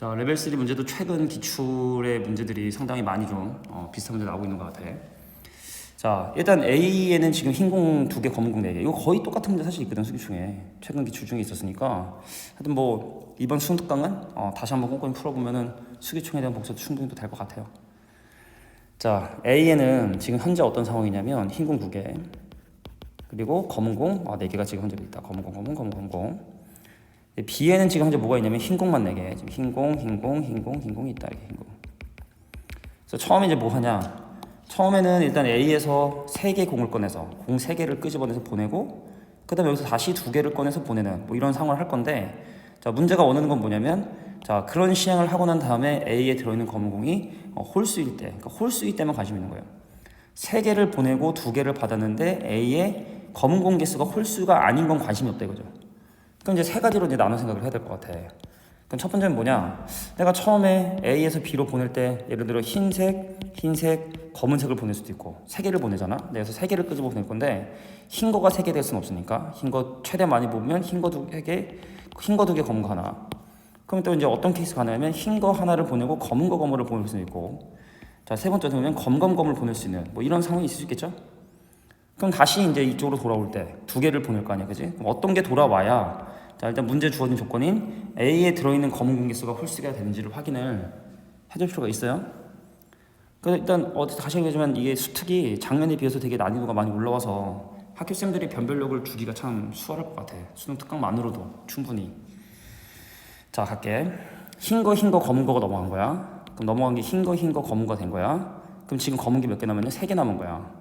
자 레벨 3 문제도 최근 기출의 문제들이 상당히 많이 좀 어, 비슷한 문제 나오고 있는 것 같아. 자 일단 A에는 지금 흰공 두 개, 검은 공 네 개. 이거 거의 똑같은 문제 사실 있거든 수기 중에 최근 기출 중에 있었으니까. 하여튼 뭐 이번 수능 특강은 어, 다시 한번 꼼꼼히 풀어보면은 수기총에 대한 복습도 충분히 또 될 것 같아요. 자 A에는 지금 현재 어떤 상황이냐면 흰공 두 개. 그리고 검은 공 아, 네 개가 지금 현재 있다. 검은 공, 검은 검은 검은 공. B에는 지금 현재 뭐가 있냐면 흰 공만 4개. 지금 흰 공, 흰 공, 흰 공, 흰 공이 있다. 이게 흰 공. 그래서 처음에 이제 뭐 하냐? 처음에는 일단 A에서 3개 공을 꺼내서 공 3개를 끄집어내서 보내고 그다음에 여기서 다시 2개를 꺼내서 보내는 뭐 이런 상황을 할 건데 자, 문제가 원하는 건 뭐냐면 자, 그런 시행을 하고 난 다음에 A에 들어 있는 검은 공이 어, 홀수일 때. 그러니까 홀수일 때만 관심 있는 거예요. 3개를 보내고 2개를 받았는데 A의 검은 공 개수가 홀수가 아닌 건 관심이 없다 이거죠. 그럼 이제 세 가지로 이제 나눠 생각을 해야 될 것 같아. 그럼 첫 번째는 뭐냐? 내가 처음에 A에서 B로 보낼 때 예를 들어 흰색, 흰색, 검은색을 보낼 수도 있고 세 개를 보내잖아. 그래서 세 개를 끄집어 보낼 건데 흰 거가 세 개 될 수는 없으니까 흰 거 최대 많이 보면 흰 거 두 개, 흰 거 두 개, 검은 거 하나. 그럼 또 이제 어떤 케이스가 나냐면 흰 거 하나를 보내고 검은 거 검은을 보낼 수도 있고 자 세 번째 보면 검검검을 보낼 수 있는 뭐 이런 상황이 있을 수 있겠죠? 그럼 다시 이제 이쪽으로 돌아올 때 두 개를 보낼 거 아니야, 그지? 어떤 게 돌아와야 자 일단 문제 주어진 조건인 A에 들어있는 검은 공개수가 홀수가 되는지를 확인을 해줄 필요가 있어요. 그 일단 어, 다시 얘기하지만 이게 수특이 작년에 비해서 되게 난이도가 많이 올라와서 학교 쌤들이 변별력을 주기가 참 수월할 것 같아. 수능 특강만으로도 충분히. 자 갈게. 흰 거, 흰 거, 검은 거가 넘어간 거야. 그럼 넘어간 게 흰 거, 흰 거, 검은 거 된 거야. 그럼 지금 검은 게 몇 개 남았냐? 세 개 남은 거야.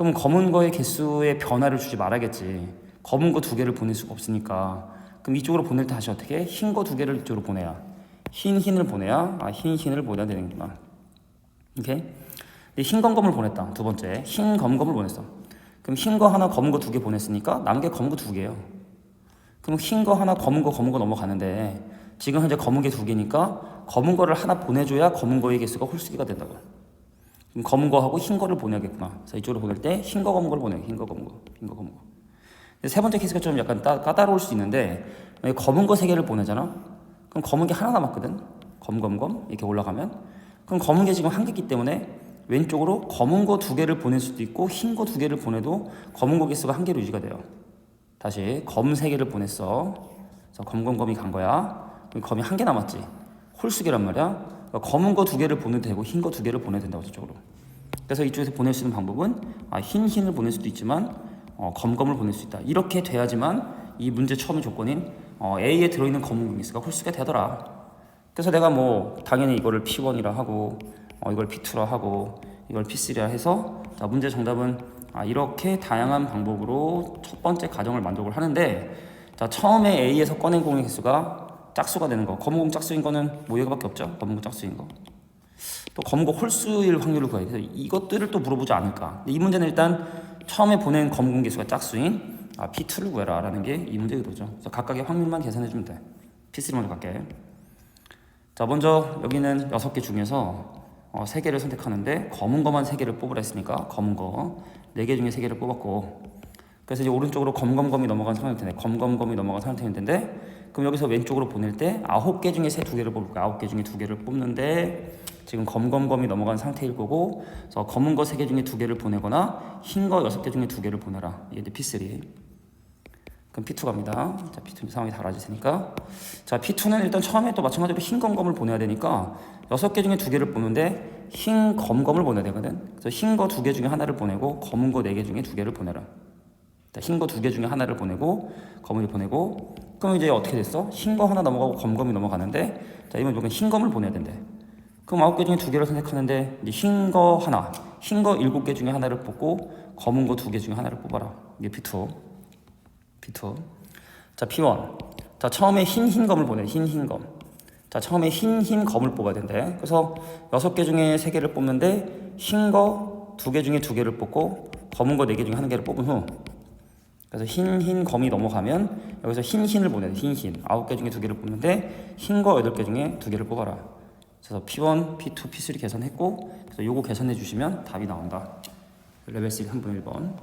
그럼 검은 거의 개수에 변화를 주지 말아야겠지. 검은 거 두 개를 보낼 수가 없으니까. 그럼 이쪽으로 보낼 때 다시 어떻게? 흰 거 두 개를 이쪽으로 보내야. 흰 흰을 보내야 아, 흰 흰을 보내야 되는구나. 오케이? 흰 검검을 보냈다. 두 번째. 흰 검검을 보냈어. 그럼 흰 거 하나 검은 거 두 개 보냈으니까 남은 게 검은 거 두 개예요. 그럼 흰 거 하나 검은 거 검은 거 넘어가는데 지금 현재 검은 게 두 개니까 검은 거를 하나 보내줘야 검은 거의 개수가 홀수기가 된다고. 그럼 검은 거하고 흰 거를 보내야겠구나. 그래서 이쪽으로 보낼 때 흰 거 검은 거를 보내. 흰 거 검은 거, 흰 거 검은 거. 세 번째 케이스가 좀 약간 따, 까다로울 수 있는데 검은 거 세 개를 보내잖아. 그럼 검은 게 하나 남았거든. 검검검 이렇게 올라가면 그럼 검은 게 지금 한 개기 때문에 왼쪽으로 검은 거 두 개를 보낼 수도 있고 흰 거 두 개를 보내도 검은 거 개수가 한 개로 유지가 돼요. 다시 검 세 개를 보냈어. 그래서 검검검이 간 거야. 그럼 검이 한 개 남았지. 홀수계란 말이야. 그러니까 검은 거 두 개를 보내도 되고 흰 거 두 개를 보내도 된다고 저쪽으로. 그래서 이쪽에서 보낼 수 있는 방법은 아, 흰 흰을 보낼 수도 있지만 어, 검검을 보낼 수 있다. 이렇게 돼야지만 이 문제 처음의 조건인 어, A에 들어있는 검은 공개수가 홀수가 되더라. 그래서 내가 뭐 당연히 이거를 P1이라 하고 어, 이걸 P2라 하고 이걸 P3라 해서 자, 문제 정답은 아, 이렇게 다양한 방법으로 첫 번째 가정을 만족을 하는데 자, 처음에 A에서 꺼낸 공의 개수가 짝수가 되는 거 검은 공 짝수인 거는 뭐 여기밖에 없죠 검은 공 짝수인 거 또 검은 거 홀수일 확률을 구해야 돼. 그래서 이것들을 또 물어보지 않을까. 이 문제는 일단 처음에 보낸 검은 공 개수가 짝수인 아, P2를 구해라라는 게 이 문제 의도죠. 그래서 각각의 확률만 계산해 주면 돼. P3 먼저 갈게. 자, 먼저 여기는 여섯 개 중에서 어, 세 개를 선택하는데 검은 거만 세 개를 뽑으라 했으니까 검은 거네개 중에 세 개를 뽑았고 그래서 이제 오른쪽으로 검검검이 넘어간 상황일 텐데 검검검이 넘어간 상태일 텐데 그럼 여기서 왼쪽으로 보낼 때 아홉 개 중에 세 두 개를 뽑을 거야 아홉 개 중에 두 개를 뽑는데 지금 검검검이 넘어간 상태일 거고 그래서 검은 거 세 개 중에 두 개를 보내거나 흰 거 여섯 개 중에 두 개를 보내라. 이게 이제 P3 그럼 P2 갑니다. 자 P2 상황이 달라질 테니까. 자 P2는 일단 처음에 또 마찬가지로 흰 검검을 보내야 되니까 여섯 개 중에 두 개를 보는데 흰 검검을 보내야 되거든. 그래서 흰 거 두 개 중에 하나를 보내고 검은 거 네 개 중에 두 개를 보내라 흰 거 두 개 중에 하나를 보내고 검을 보내고 그럼 이제 어떻게 됐어? 흰 거 하나 넘어가고 검검이 넘어가는데 자 이번 이건 흰 검을 보내야 된대. 그럼 아홉 개 중에 두 개를 선택하는데 이제 흰 거 하나 흰 거 일곱 개 중에 하나를 뽑고 검은 거 두 개 중에 하나를 뽑아라. 이게 P2 P2 자 P1 자 처음에 흰 흰 검을 보내 흰 흰 검. 자 처음에 흰 흰 검을 뽑아야 된대. 그래서 여섯 개 중에 세 개를 뽑는데 흰 거 두 개 중에 두 개를 뽑고 검은 거 네 개 중에 한 개를 뽑은 후 그래서 흰, 흰, 검이 넘어가면 여기서 흰, 흰을 보내야 돼. 흰, 흰. 아홉 개 중에 두 개를 뽑는데 흰 거 여덟 개 중에 두 개를 뽑아라. 그래서 P1, P2, P3 계산했고 그래서 요거 계산해 주시면 답이 나온다. 레벨 3 3분의 1번.